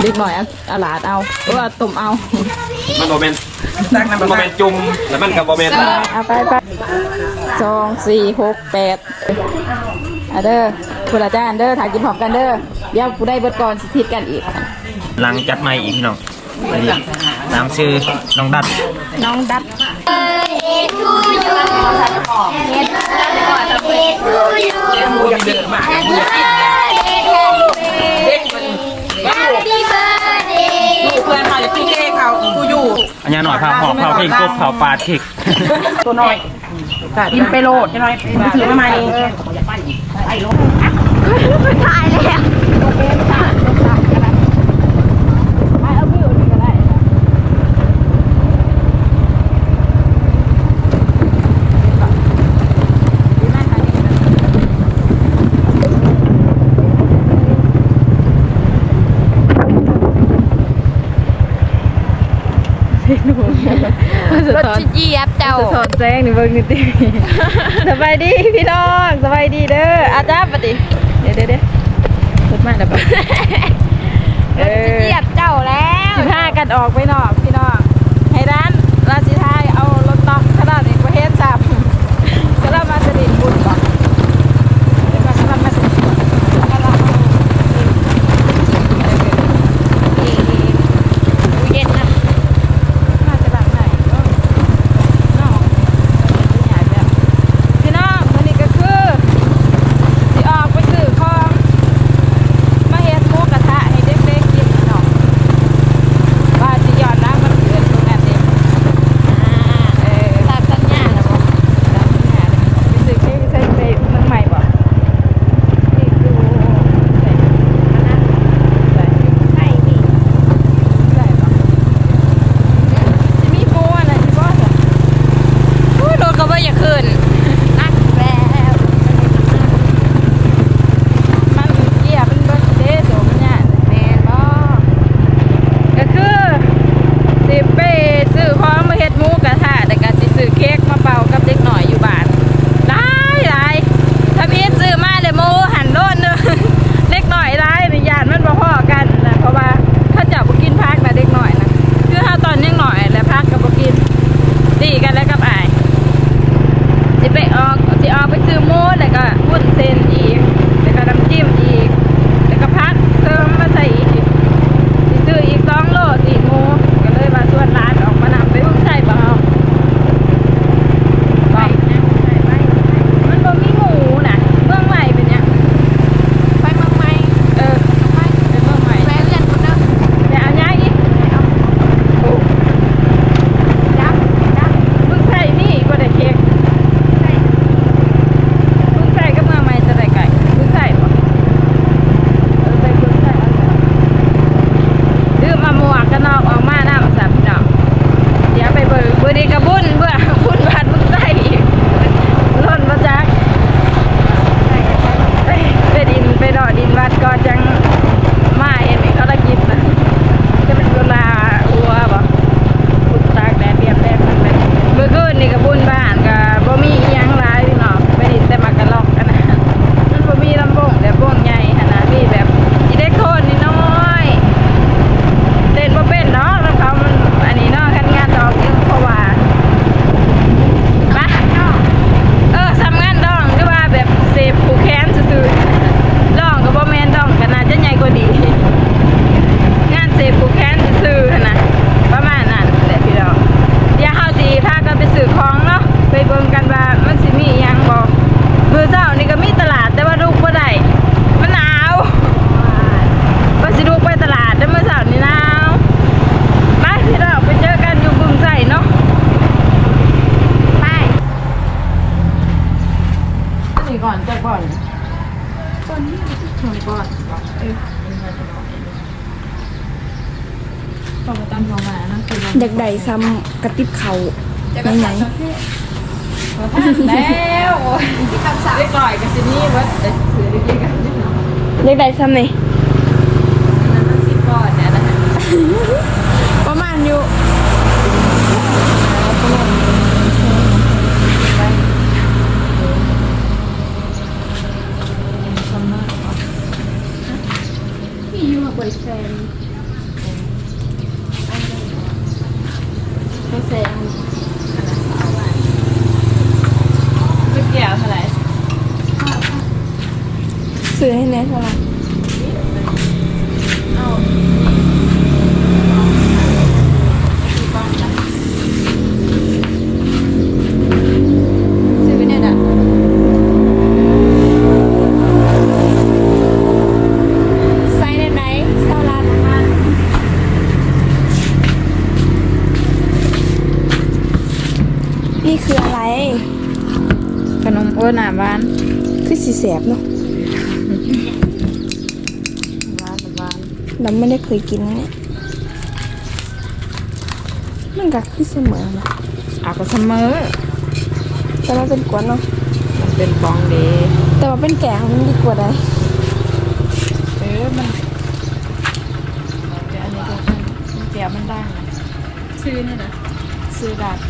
เด็กหน่อยอาลาดเอาเออตุ่มเอามันโมเมนต์ตักน้ำมันโมเมนต์จุ่มแล้วมันกับโมเมนต์เอาไปไปสองสี่หกแปดอ่เดอร์คุณอาจารย์เดอร์ถ่ายกินพร้อมกันเด้อเดี๋ยวกูได้เบิดก่อนสิทธิ์กันอีกลังจัดใหม่อีกพี่น้องน้ตามชื่อน้องดัดน้องดัดเ Happy birthday ลูเพื่อนเขาจะพี่เก้เขากูอยู่อันนี้หน่อยเผาหอมเผาเข่งกบเผาปลาทิกตัวน้อยกินไปโลดจะน้อยถือมาใหมถ่ายแล้ว อนชิยีแอปเจ้าสะท้อนแสงนี่เบิ่งนี่ติสบายดีพี่น้องสบายดีเด้ออาจารย์ปฏิเดี๋ยวเดี๋ยวเดี๋ยดมากแล้ปะเออยียบเจ้าแล้วสิพากันออกไปนอกพี่น้อง ซ้ำกระติบเขาจะก็ไงแค่แล้วที่คำสั่เรียกหน่อยกันจะนี่ว่าแต่ถือเรียกกันเรียกใดซ้ำไหม นมโอ้หน้าบ้าน คือสีแสบเนาะบ้านบ้านเราไม่ได้เคยกินนะเนี่ยมันก็คือเสมอนะเอาก็เสมอ แต่ว่าเป็นกวนเนาะมันเป็นฟองเดแต่ว่าเป็นแก่ของมันดีกว่าได้เออมันเดี๋ยวอันนี้ก็มันแก้วมันได้นะซื้อเนี่ยนะซื้อดัดดัด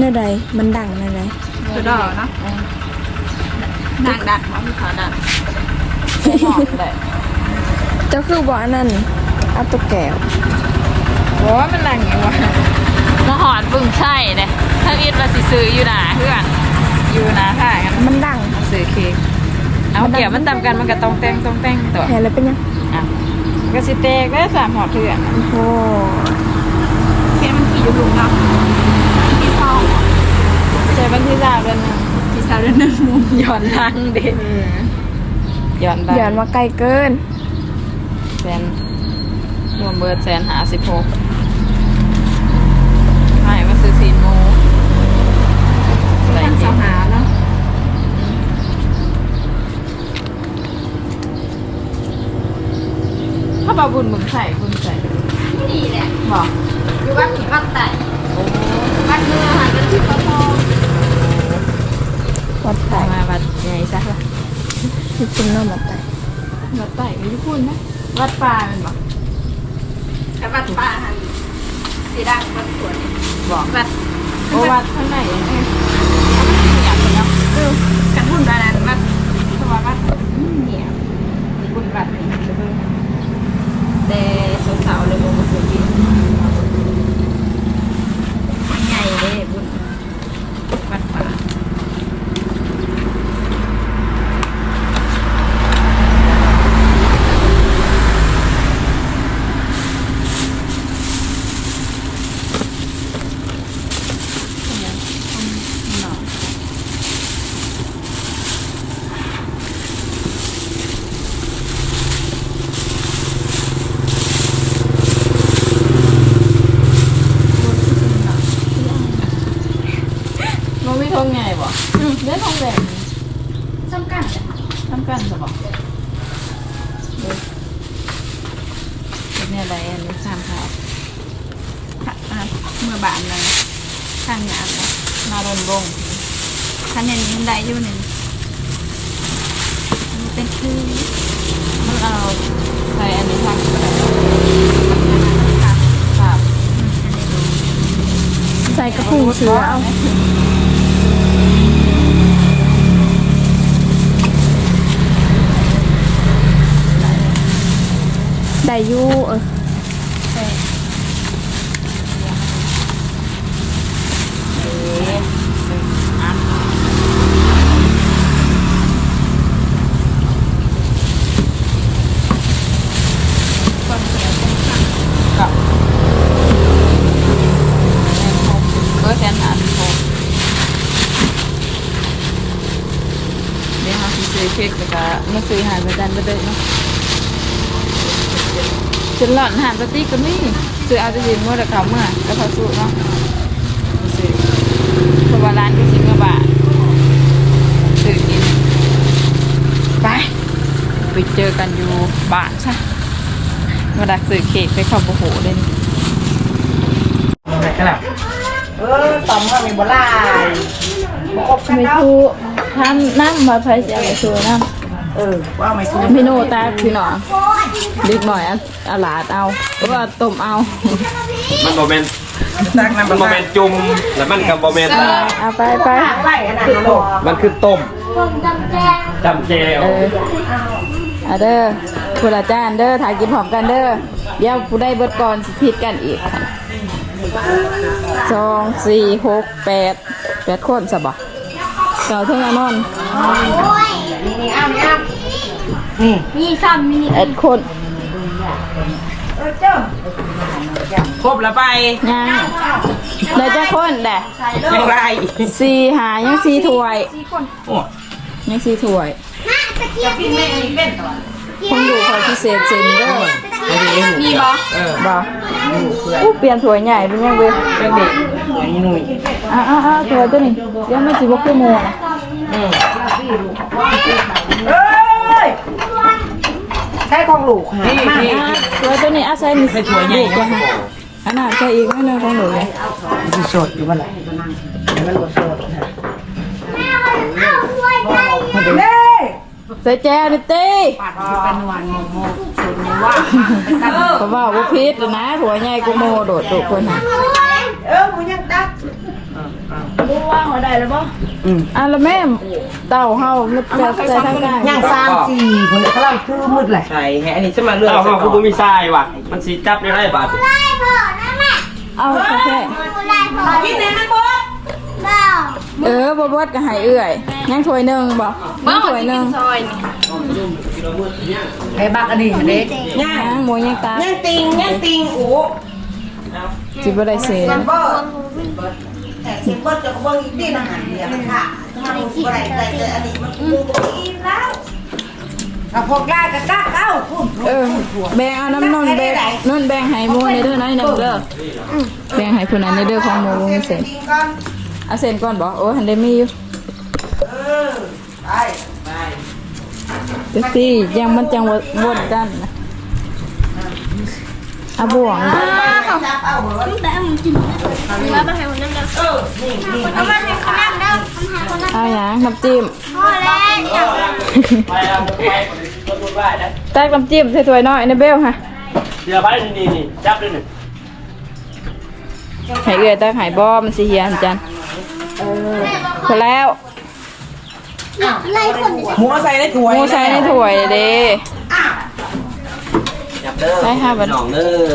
เนื้อใดมันดังเนื้อใดคือดอกเนาะนางดัดมั้งขาดัดใช่หอมเลยเจ้าคือบอกอันนั้นเอาตัวแก้วบอกว่ามันดังอย่างวะมาหอดบึ้งใช่เนี่ยถ้าอีทมาสิซื้ออยู่หนาเพื่อนอยู่หนาค่ะกันมันดังซื้อเค้กเอาเกี่ยวมันตำกันมันก็ต้องแต่งต้องแต่งตัวแห่แล้วเป็นยังอะมันก็สิเตกได้สามหอดเถื่อนโอ้โหเค้กมันขี่อยู่ลุงเนาะที่สองใช่ วันที่สามเดือนหนึ่งที่สามเดือนหนึ่งมุมย้อนหลังเด็ย้อนหลังหย่อนมาไกลเกินแสนรวมเบิร์ดแสนหาสิบหกให้มาซื้อสีโมอะไรเงี้ยหาเนาะถ้าบาบุญมึงใส่บุญใส่ นี่แหละ บอก อยู่บ้านผีบ้านไต่บ้านเมืองหันกันที่ปตอง วัดไต ใส่มาวัดใหญ่ซะละ ที่กินน้ำวัดไต วัดไต่ก็ญี่ปุ่นนะวัดป่าเป็นบอก กับบ้านป่าหันสีดังบ้านสวน บอก บ้าน โอ้วัดข้างในเองอยากไปเนาะ กันหุ่นบ้านนั้นบ้าน สวัสดีเนี่ยบุญบัตรนี่จะเบิ่งแต่สาวๆเลยบ่มาซื้อกินใหญ่เด้บุญบัตรป่ามันไม่ทงไงบ่เล่นทงแดง ซ้ำกัน ทำ กันจะบอกเด้อเป็นอะไรอันนี้สามขาวเมื่อบานนั้นข้างงานนะมาลนลงคันนี้มันได้อยู่หนึ่งมันเป็นคือมันเอาใส่อันนี้ทางกระดาษครับใส่กระพุ้งเสือเอา ได้อยู่เออเอ๊ะอะกับเบอร์แสนหาสิบหกเดี๋ยวหาสิซื้อเค้กแล้วก็มาซื้อหาประจันไปเลยเนาะ จนหล่อนหานปฏิก็มีซื้อเอาจะยินเมื่อตะเขาเมื่อก็พอสู้เนาะซื้อเพราะว่าร้านก็สิบกว่าบาทซื้อกินไปไปเจอกันอยู่บ้านซะมาดักซื้อเค้กไปเข้าโอ้โหเลยนี่ไหนขนาดเออตำว่ามีบ่ลายบ่ครบกันไม่เนาะ ถูกทำน้ำมาไฟเสียไปชูน้ เออว่าไม่ถูกำพี่โน่ตาพี่หนองเล็กหน่อยเอาเอาหลาดเอาหรือว่าต้มเอามันโมเมนต์ตักน้ำมันโมเมนต์จุ่มแล้วมันกับโมเมนต์เอาไปไปไล่ขนาดนั้นบ่มันคือต้มจำแจวเออเอาเด้อคุณอาจารย์เด้อถ่ายกินพร้อมกันเด้อเดี๋ยวผู้ได้เบิดก่อนสิผิดกันอีกสองสี่หกแปดแปดคนสบะเก่าเท่านั้นนอนโอ้ย นี่นี่อ้าวนี่อ้าวนี่มีซ้ำมีเอ็ดคนครบแล้วไปยังได้จะคนแดะยังไรสี่หายังสี่ถ้วยโอ้ยังสี่ถ้วยตะเกียบเป็นแม่เป็นคงอยู่คอยพิเศษเซนเด้อมีบ่เออบ่อู้เปลี่ยนถ้วยใหญ่เป็นยังเว้ยเป็นเด็กนี่หนุ่ยอะอะอะถ้วยตัวนี้ยังไม่สิบกคือโมนะอืมเอ้ย ใช้ของลูกหามาอะถ้วยตัวนี้อาศัยนี่ใช้ถ้วยใหญ่จ้ะอันน่ะใช่อีกไม่นึงของหนูเลยมันสดอยู่บ้านไหนมันบ่สดนะเด้ใส่แจ้วนี่ตีเพราะว่าว่าพิษนะหัวใหญ่กูโมโดดโดดคนน่ะเออมึงยังตักอืม อะแล้วแม่เต่าเฮามันจะใส่ทางกลางย่างสามสี่คนเขาเล่าชื่อมืดแหละใช่แฮะอันนี้จะมาเลือกเต่าเขาคือบ่มีทรายว่ะ มันสิจับได้ไรบาดเอาแค่กินเนี่ยมันบดเออบ่บดก็ให้เอื้อยยังถ้วยหนึงบ่ยังถ้วยหนึงไอ้บักอันนี้เด็กย่างยังหมูยังตาย่างติงย่างติงโอ้สิบ่ได้เสีย มันบ่แต่สิบ่จะบ่อีกที่อาหารเนี่ยมันค่ะมันบ่ได้แต่อันนี้มันกูกินแล้วเอาพวกยาก็ตักเอ้าคุณเออแบ่งเอาน้ำนนแบ่งนนแบ่งให้หมูในเด้อน้อยหนึงเด้ออแบ่งให้ผู้นั้นในเด้อของหมูบ่มีเศษกินก่อนเอาเส้นก่อนบ่โอ้หันได้มีอยู่เออไปไปเดี๋ยวสิยังมันจังววนกันนะ เอาบ่วงจับเอาบ่ว่าแต่มึงจิ้มแล้วมาให้คนนั้นเด้อเออนี่นี่เอามาให้คนนั้นเด้อทำให้คนนั้นเอาหยังน้ำจิ้มพอแล้วไปเอาไปคนบ่ได้นะตักน้ำจิ้มใส่ถ้วยน้อยในเบลฮะเดี๋ยวไปนี่นี่จับได้นี่ให้เอื้อยตักให้บ่มันสิเหียนจันพอแล้วไล่คนหมูใส่ในถ้วยหมูใส่ในถ้วยเด้ เด้อได้ค่ะบัด น้องเด้อ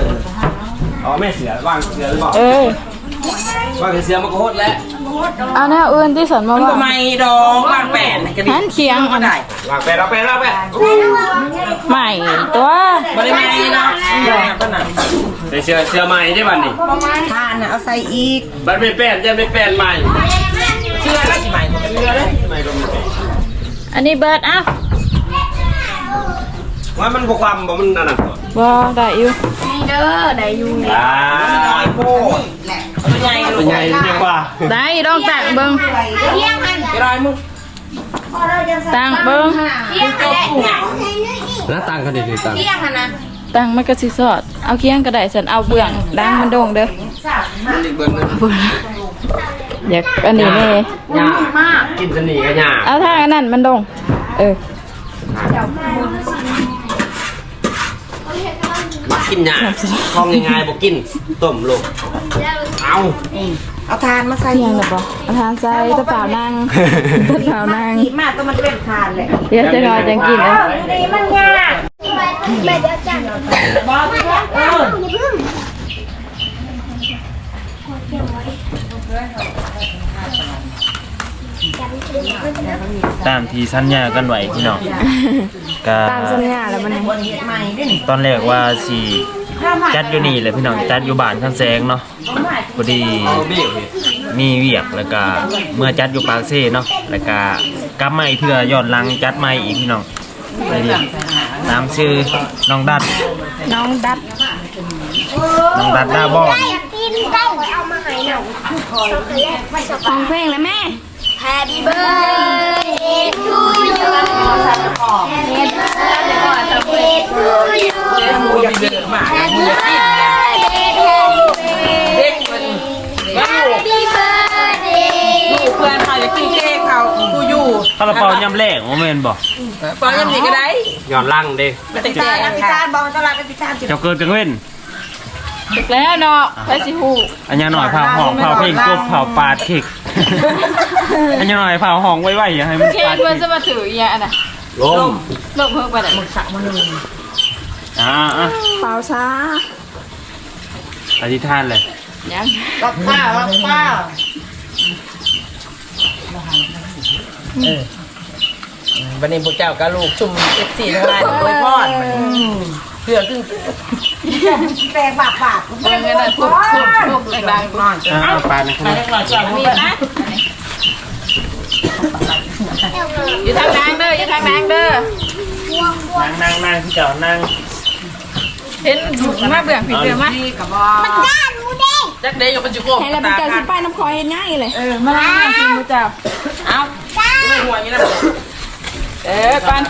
อ๋อแม่เสือวางเสือหรือเปล่าเออวางเสือมันก็โหดแล้วเอาแนวอื่นที่สอนมามันว่าทำไมดองบางแปดกระดิ่หันเคียงอันได้วางไปเราไปเราไปใหม่ตัวบริเวณนี้นะก็หนังใส่เสือเสือใหม่ได้บัดนี้ทานน่ะเอาใส่อีกบัดไม่แป้นจะไม่แป้นใหม่เชื่อแล้วสิใหม่เชื่อแล้วใหม่ก็ไม่แป้นอันนี้เบิร์ดเอ้าว่ามันบ่ความบ่มันนั่นน่ะ บ่ได้อยู่นี่เด้อได้อยู่อ่าโอ้แหละตัวใหญ่เป็นไงเรียกว่าได้ลองตักเบิ่งเที่ยงหันรอยมึงตักเบิ่งเที่ยงหันแหละหน้าต่างกันดิต่างเที่ยงหันนะตังมันก็สิสอด เอาเคียงก็ได้ฉันเอาเบื้องดังมันโด่งเด้ออีกเบิ่งนึงอยากอันนี้แน่หญ้ากินสนีกับหญ้าเอาถ้าอันนั้นมันโด่งเออมั กกินหญ้าคลองง่ายๆบ่กินต้มลูกเอาเอาทานมาใส่เที่ยงแล้วบ่เอาทานใส่ตะเปล่านั่งตะเปล่านั่งขีดมากก็มันเป็นทานแหละเดี๋ยวจะรอจังกินเอ้ยนี่มันยากแม่เดี๋ยวจันเออ ตามที่สัญญากันไว้พี่น้องก็ตามสัญญาแล้วมันนี่คนเฮ็ดใหม่ด้วยนี่ตอนแรกว่าสิจัดอยู่นี่แหละพี่น้องจัดอยู่บ้านข้างแสงเนาะพอดีมีเวียกแล้วก็เมื่อจัดอยู่ปากเซ่เนาะแล้วก็กลับมาอีกเทื่อย้อนหลังจัดใหม่อีกพี่น้องไปดิตามชื่อน้องดัดน้องดัดน้องดัดดาบอนอยากกินได้เอามาให้หน่อยช็อกโกแลตไว้ช็อกโกฟังแลตเพลงแล้วแม่ Happy birthday to you Happy birthday to you หมูอยากเดือดมาก Happy birthday Happy เด็กมัน Happy birthday เพื่อนเขาจะกินเค้กเขากูอยู่ข้าวเปล่ายำแรกโมเมนบอกปอนยังดีก็ได้ย้อนหลังเด้มาติดจานพิจารบอกตลาดพิจารเจ้าเกิดกังเว้น ถึกแล้วเนาะไปสิฮู้อันยังหน่อยเผาหองเผาเพลงกบเผาปาดเค้กอันยังหน่อยเผาหองไว้ไว้อย่าให้มันเค้ปากดเพิ่นจะมาถืออีหยังอันน่ะลงลงเพิ่งไปได้อ่าอะเปล่าช้าอธิษฐานเลยยังรับข้าวรับข้าวอวันนี้พวกเจ้ากับลูกชุมเอฟซีทั้งหลายอวยพร เพื่อขึ้นแปลงบากบากเพื่อเงินได้ทุกทุกทุกดังๆก่อนอ่าปลานะครับไปเรียกว่าจ้ามีนะอยู่ทางนางเด้ออยู่ทางนางเด้อนั่งนั่งนั่งที่เจ้านั่งเห็นมาเบื่อผีเบื่อมาจักเดย์อยู่ปัจจุบันให้เราไปเจอสิไปน้ำคอยเห็นง่ายเลยเออมาล้างกินมือเจ้าเอาไม่หัวอย่างนี้นะเออก่อน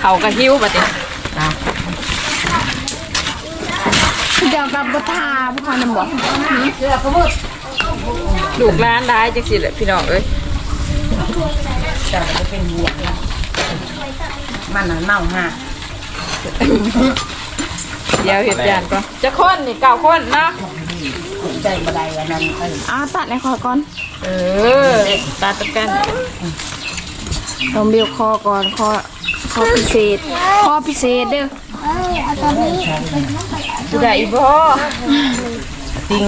เขากระหิ้วปะติ เดี๋ยวกับบัตาพวกเขานำบอกลูกร้านได้จังสิแหละพี่น้องเอ้ยมันน่ะเน่าฮะเดี๋ยวเห็ดจานก่อนจะคนนี่เก่าคนเนาะใจบันไดอันนั้นเอออ้าตัดในคอก่อน เออตาตะกันลองเบียวคอก่อนคอคอพิเศษคอพิเศษเด้อจะ ได้อีบ่ติง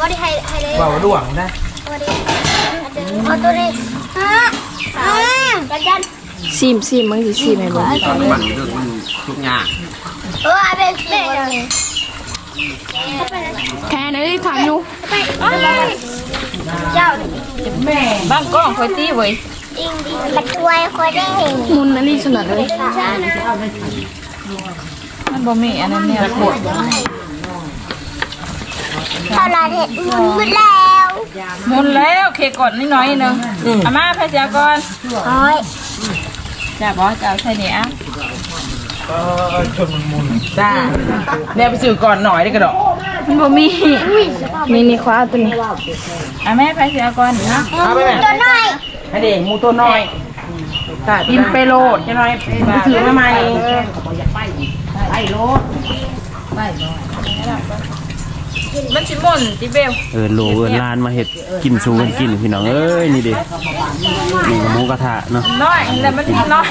ว่าได้ให้ให้เลยเบาด่วงนะว่าได้เอาตัวนี้ฮะสาวกันกันซิมซิมมึงสิซิมให้เบ่งเออเอาไปเล่นแค่นั้นเลยถามอยู่ไปเจ้าบางกล้องคอยตีไว้ยจริงดีมาช่วยคนได้เห็นมุนนั่นนี่สนัดเลย มันบ่มีอันนั้นเนี่ยปวดตลาดเห็ดหมุนหมดแล้วหมุนแล้วเคกดนิดหน่อยหนึงอามาพายเสียก่อนโอ้ยจ้าบ่จะเอาใส่นี่อะจ้าเนี่ยไปซื้อก่อนหน่อยได้กระดอกมันบ่มีมีนี่คว้าตัวนี้อะแม่พายเสียก่อนเนาะเอาไปไหมตัวน้อยให้เด็กมูตัวน้อยกินไปโลดจะน้อยไปถือมาใหม่ มันสิหม่นติเบลเออโลเอินลานมาเห็ดกินสูกันกินพี่น้องเอ้ยนี่ดินี่กับหมูกระทะเนาะน้อยแล้วมันน้อย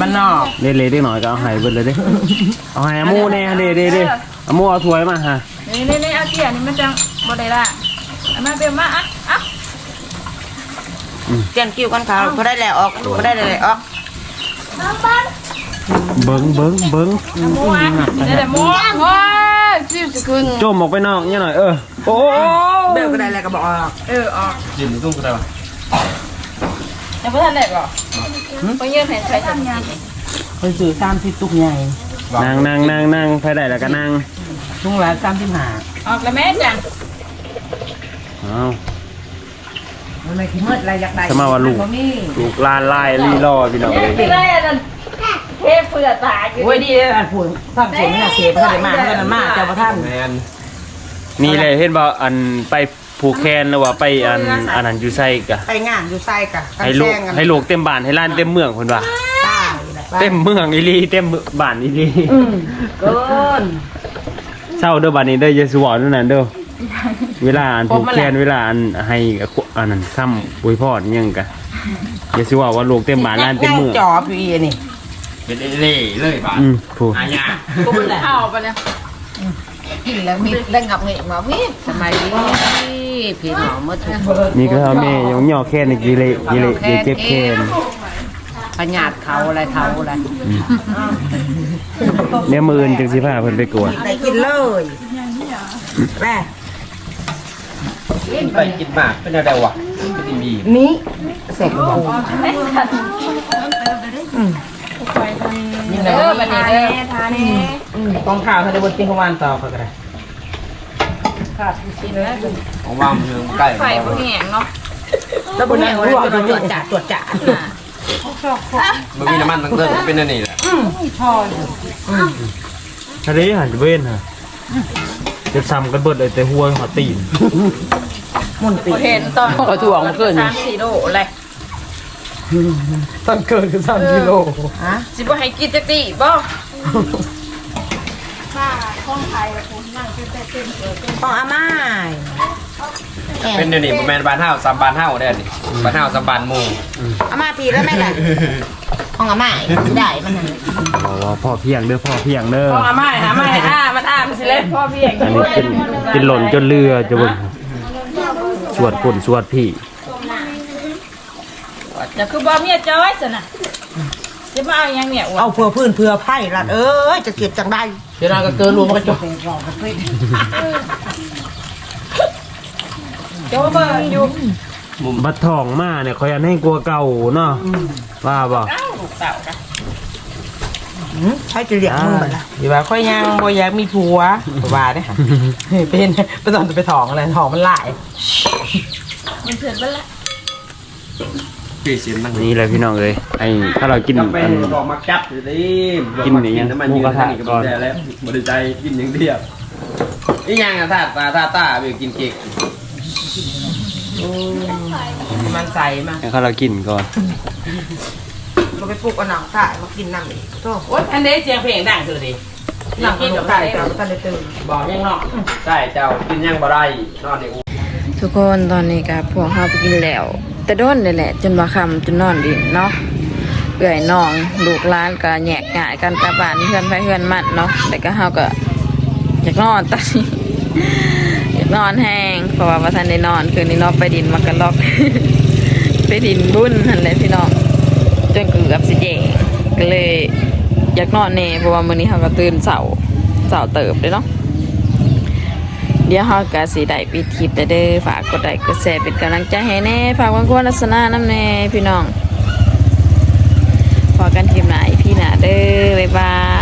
มันนอกเล่ๆเล็กหน่อยก็เอาไห้เบิดเลยเด้เอาไห้อาหมูแน่เด้เด้เด้เอาหมูเอาถ้วยมาฮะนี่นี่นี่เอาเตี้ยนี่มันจังบ่ได้ละเอามาเบลมาอะอะเตียนกิ้วกันเขาเขาได้แล้วออกเขาได้แล้วออก เบิ้งเบิ้งเบิ้งเดี๋ยวเดี๋ยวหมูโอ้ยสิบสกุลโจมออกไปนอกเนี่ยหน่อยเออโอ้เบลก็ได้แล้วก็บอกออกเออออกกินตุ้งก็ได้ป่ะยังบ่ทันได้บ่บ่ยืนให้ใช้สัญญาณไปซื้อสามสิบตุกใหญ่นั่งนั่งนั่งนั่งไปได้แล้วก็นั่งตุงละสามสิบห้าออกแล้วแม่จังเอามันไม่ขี้มืดอะไรอยากได้สมาว่าลูกลูกลานลายลีรอพี่น้องเลย เทเปลือกตาอยู่โอ้ยดีเลยอันผุนท่านเสียไม่น่าเสียพระได้มาเท่านั้นมาเจ้าพระท่านนี่เลยเห็นบ่อันไปผูกแคนหรือว่าไปอันอันนั้นอยู่ไส้กะไปงานอยู่ไส้กะให้ลูกให้ลูกเต็มบ้านให้ล้านเต็มเมืองคนว่าตายเต็มเมืองอีหลีเต็มบ้านอีหลีเกินเศร้าเด้อบ้านนี้เด้อเยซูบอกนั่นน่ะเด้อเวลาอันผูกแคนเวลาอันให้อันนั้นซ้ำอวยพรอิหยังกะเยซูบอกว่าลูกเต็มบ้านล้านเต็มนั่งเมืองจอบอยู่อีนี่ เป็นเล่เลยบ้านอืมผู้เอาไปเนี่ยกินแล้วมีได้งับเงะมาพี่สมัยนี้พี่หมอเมื่อถูกนี่ก็แม่ยองย่อแค่นกิเลกิเลเดี๋ยวเจ็บแคนพญาตเขาอะไรเขาอะไรเนี่ยมืออื่นจังสิพาเพิ่นไปกวดได้กินเลยแม่ไปกินหมากเป็นอะไรวะเป็นดีนี้เสร็จแล้ว นี่แหเอละอบัดนี้เด้อ ทาแน่กองข่าวทะเลบนจิงขวานต่อเขาก็ได้ของว่างเมืองใกล้ไฟบ่แห้งเนาะแล้วบนนี้เราตรวจจัดตรวจจัดมันมีน้ำมันตั้งเติมเป็นอันนี้แหละทะเลหันเว้นฮะจะซ้ำกันเบิดเลยแต่หัวหัวตีนบ่เห็นตอนก็ถ่วงมาเกินสามสี่โลเลย ต้นเกินคือสามกิโลสิบ่ให้กินจักติบ่ของอาม่าเป็นอันนี้ประมาณบานเท่าสามบานเท่าได้อันนี้บานเท่าสามบานหมูอาม่าปีแล้วแม่ล่ะของอาม่าได้มันนั่นบอกว่าพ่อเพียงเด้อพ่อเพียงเด้อต้องอาม่านะม่าอ่ามันอ่ามันสิเล่นพ่อพี่เองอันนี้เป็นเป็นหล่นจนเรือจะเบิ่งสวดผลสวดพี่ว่า เดี๋ยวคือบ่เมียจ้อยซะน่ะจะมาเอายังเนี่ยอ้วนเอาเพื่อพื้นเพื่อไผ่ละเอ้ยจะเก็บจังได้ เดี๋ยวเราก็เกินรวมกันจบโจเบิ่งอยู่บัดทองมาเนี่ยคอยอันให้กลัวเก่าเนาะว่าบ่เอ้าลูกสาวกันใช้จะเลี้ยงมึงบัดละอยู่ว่าค่อยยังบ่อยากมีผัวว่าได้ค่ะเป็นไปตอนจะไปถองอะไรถองมันหลายมันเถื่อนไปละ ปีเสียนนั่งนี่เลยพี่น้องเอ้ยไอ้ถ้าเรากินกาแฟอัน บอกมาจับอยู่ดิกินอย่างเงี้ยน้ำมันหมูยืกระนทะนี่ก็ก่อน ได้แล้วบริใจกินอย่างเดียวนี่ยังอะท่าตาท่าตาไปกินเค้กมันใส่มาให้เขาเรากินก่อนเราไปปลูกเอาหนังตายมากินน้ำอีกโตโอ๊ยอันนี้เสียงเพลงดังสุดดิหนังกินกับไก่กับตันได้ตื่นบอกยังเนาะใช่เจ้ากินยังบ่ได้นอนในอู ทุกคนตอนนี้ก็พวกเฮาไปกินแล้ว แต่โดนเลยแหละ จนว่าคำจนนอนดินเนาะเอื่อยนองลูกล้านก็แยกง่ายกันกลับบ้านเพื่อนไปเพื่อนมันเนาะแต่ก็เฮาก็อยากนอนตอนนี้อยากนอนแห้งเพราะว่าว่าทันได้นอนคืนนี้นอนไปดินมากระลอก ไปดินบุญนั่นแหละพี่น้องจนเกือบสิเจงก็เลยอยากนอนเน่เพราะว่ามื้อนี้เฮาก็ตื่นเสาเสาเติบเลยเนาะ ดี๋ยวเฮาก็สิได้ปิดคลิปแต่เด้อฝากกดไลค์กดแชร์เป็นกำลังใจให้แน่ฝากวันควรลักษณะน้ำแน่พี่น้องพอกันทีมไหนพี่หนาเด้อบ๊ายบาย